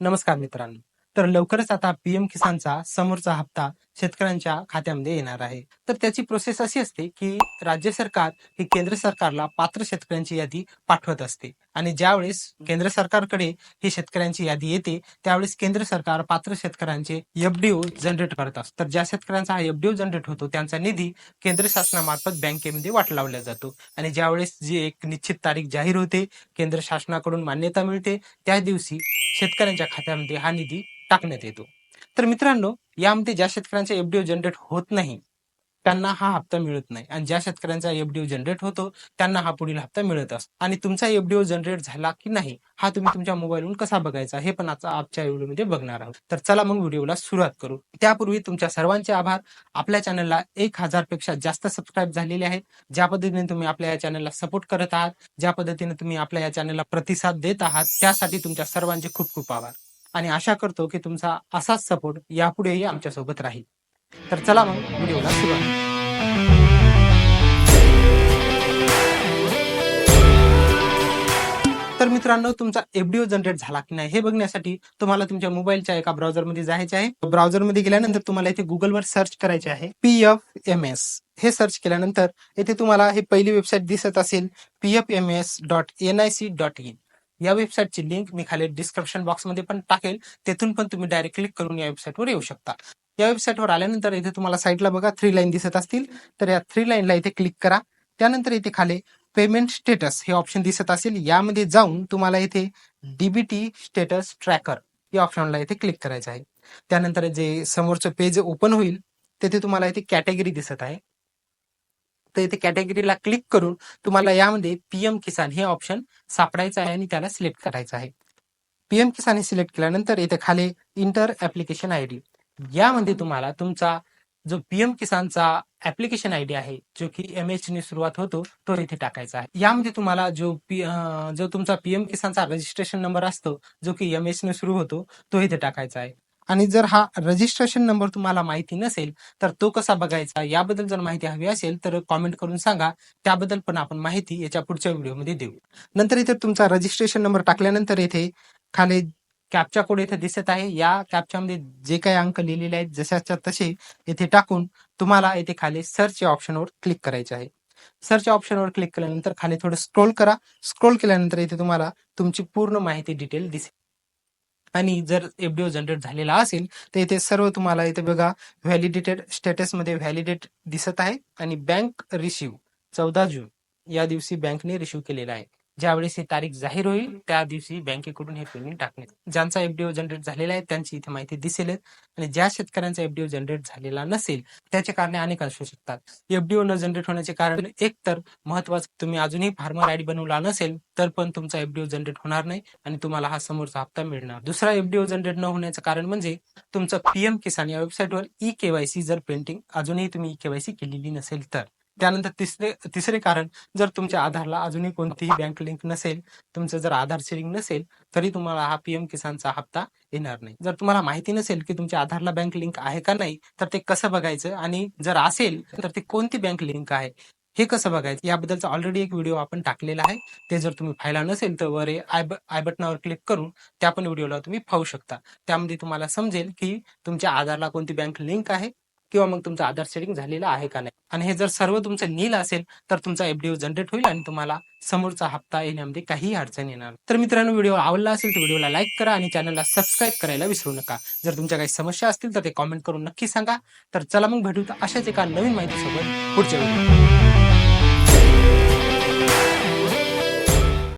नमस्कार मित्रांनो. तर लवकरच आता पीएम किसानचा समोरचा हप्ता शेतकऱ्यांच्या खात्यामध्ये येणार आहे. तर त्याची प्रोसेस अशी असते की राज्य सरकार ही केंद्र सरकारला पात्र शेतकऱ्यांची यादी पाठवत असते. आणि ज्यावेळेस केंद्र सरकारकडे ही शेतकऱ्यांची यादी येते त्यावेळेस केंद्र सरकार पात्र शेतकऱ्यांचे एफडीओ जनरेट करत असतं. तर ज्या शेतकऱ्यांचा हा एफडीओ जनरेट होतो त्यांचा निधी केंद्र शासनामार्फत बँकेमध्ये वाट लावला जातो. आणि ज्यावेळेस जी एक निश्चित तारीख जाहीर होते केंद्र शासनाकडून मान्यता मिळते त्या दिवशी शेतकऱ्यांच्या खात्यामध्ये हा निधी टाकण्यात येतो. तर मित्रांनो यामध्ये ज्या शेतकऱ्यांचा एफडीओ जनरेट होत नाही त्यांना हा हप्ता मिळत नाही. आणि ज्या शेतकऱ्यांचा एफडीओ जनरेट होतो त्यांना हा पुढील हप्ता मिळत असतो. आणि तुमचा एफडीओ जनरेट झाला की नाही हा तुम्ही तुमच्या मोबाईलवरून कसा बघायचा हे पण आता आजच्या व्हिडिओमध्ये बघणार आहोत. तर चला मग व्हिडिओला सुरुवात करू. त्यापूर्वी तुमच्या सर्वांचे आभार. आपल्या चॅनलला एक हजारपेक्षा जास्त सबस्क्राईब झालेले आहेत. ज्या पद्धतीने तुम्ही आपल्या या चॅनलला सपोर्ट करत आहात ज्या पद्धतीने तुम्ही आपल्या या चॅनलला प्रतिसाद देत आहात त्यासाठी तुमच्या सर्वांचे खूप खूप आभार. आणि आशा करतो की तुमचा असाच सपोर्ट यापुढेही आमच्यासोबत राहील. तर चला मग व्हिडिओला सुरुवात तर मित्रांनो तुमचा एफडीओ जनरेट झाला की नाही हे बघण्यासाठी तुम्हाला तुमच्या मोबाईलच्या एका ब्राउझरमध्ये जायचे आहे. ब्राउझरमध्ये गेल्यानंतर तुम्हाला इथे गुगलवर सर्च करायचे आहे पी एफ एम एस हे सर्च केल्यानंतर इथे तुम्हाला हे पहिली वेबसाईट दिसत असेल P F M S dot N I C dot in या वेबसाईटची लिंक मी खाली डिस्क्रिप्शन बॉक्समध्ये पण टाकेल. तेथून पण तुम्ही डायरेक्ट क्लिक करून या वेबसाईटवर येऊ शकता. या वेबसाईटवर आल्यानंतर इथे तुम्हाला साईडला बघा थ्री लाईन दिसत असतील. तर या थ्री लाईनला इथे क्लिक करा. त्यानंतर इथे खाली पेमेंट स्टेटस हे ऑप्शन दिसत असेल. यामध्ये जाऊन तुम्हाला इथे डीबीटी स्टेटस ट्रॅकर या ऑप्शनला इथे क्लिक करायचं आहे. त्यानंतर जे समोरचं पेज ओपन होईल तेथे तुम्हाला इथे कॅटेगरी दिसत आहे. तर इथे कॅटेगरीला क्लिक करून तुम्हाला यामध्ये पीएम किसान हे ऑप्शन सापडायचं आहे आणि त्याला सिलेक्ट करायचं आहे. पीएम किसान हे सिलेक्ट केल्यानंतर इथे खाली इंटर ऍप्लिकेशन आय डी यामध्ये तुम्हाला तुमचा जो पीएम किसानचा ऍप्लिकेशन आय डी आहे जो की एम एच ने सुरुवात होतो तो इथे टाकायचा आहे. यामध्ये तुम्हाला जो पी अं, जो तुमचा पीएम किसानचा रजिस्ट्रेशन नंबर असतो जो की एम एच ने सुरू होतो तो इथे टाकायचा आहे. आणि जर हा रजिस्ट्रेशन नंबर तुम्हाला माहिती नसेल तर तो कसा बघायचा याबद्दल जर माहिती हवी असेल तर कॉमेंट करून सांगा. त्याबद्दल पण आपण माहिती याच्या पुढच्या व्हिडिओमध्ये देऊ. नंतर इथे तुमचा रजिस्ट्रेशन नंबर टाकल्यानंतर इथे खाली कॅपचा कोड इथे दिसत आहे. या कॅपच्यामध्ये जे काही अंक लिहिलेले आहेत जशाच्या तसे इथे टाकून तुम्हाला इथे खाली सर्च या ऑप्शनवर क्लिक करायचे आहे. सर्च ऑप्शनवर क्लिक केल्यानंतर खाली थोडं स्क्रोल करा. स्क्रोल केल्यानंतर इथे तुम्हाला तुमची पूर्ण माहिती डिटेल दिसेल. आणि जर एफडीओ जनरेट झालेला असेल तर इथे सर्व तुम्हाला इथे बघा व्हॅलिडेटेड स्टेटसमध्ये व्हॅलिडेट दिसत आहे. आणि बँक रिसिव्ह चौदा जून या दिवशी बँकने रिसिव्ह केलेला आहे. ज्यावेळेस ही तारीख जाहीर होईल त्या दिवशी बँकेकडून हे पेमेंट टाकण्यात ज्यांचा एफडीओ जनरेट झालेला आहे त्यांची इथे माहिती दिसेल. आणि ज्या शेतकऱ्यांचा एफडीओ जनरेट झालेला नसेल त्याचे कारणे अनेक असू शकतात. एफडीओ न जनरेट होण्याचे कारण एक तर महत्वाचं तुम्ही अजूनही फार्मर आयडी बनवला नसेल तर पण तुमचा एफडीओ जनरेट होणार नाही आणि तुम्हाला हा समोरचा हप्ता मिळणार. दुसरा एफडीओ जनरेट न होण्याचं कारण म्हणजे तुमचं पीएम किसान या वेबसाईटवर ई केवायसी जर पेंटिंग अजूनही तुम्ही ई केवायसी केलेली नसेल तर. त्यानंतर तिसरे तिसरे कारण जर तुमच्या आधारला अजूनही कोणतीही बँक लिंक नसेल तुमचं जर आधार लिंक नसेल तरी तुम्हाला हा पीएम किसानचा हप्ता येणार नाही. जर तुम्हाला माहिती नसेल की तुमच्या आधारला बँक लिंक आहे का नाही तर ते कसं बघायचं? आणि जर असेल तर ते कोणती बँक लिंक आहे? हे कसं बघायचं? याबद्दलचा ऑलरेडी एक व्हिडिओ आपण टाकलेला आहे. ते जर तुम्ही पाहिला नसेल तर वर आय आय बटनावर क्लिक करून त्या पण व्हिडिओला तुम्ही पाहू शकता. त्यामध्ये तुम्हाला समजेल की तुमच्या आधारला कोणती बँक लिंक आहे किंवा मग तुमचं आधार सेटिंग झालेलं आहे का नाही? आणि हे जर सर्व तुमचं नील असेल तर तुमचा एफडीओ जनरेट होईल आणि तुम्हाला समोरचा हप्ता येण्यामध्ये काही अडचण येणार तर मित्रांनो व्हिडिओ आवडला असेल तर व्हिडिओला लाईक करा आणि चॅनलला सबस्क्राईब करायला विसरू नका. जर तुमच्या काही समस्या असतील तर ते कॉमेंट करून नक्की सांगा. तर चला मग भेटू अशाच एका नवीन माहितीसोबत पुढच्या व्हिडिओ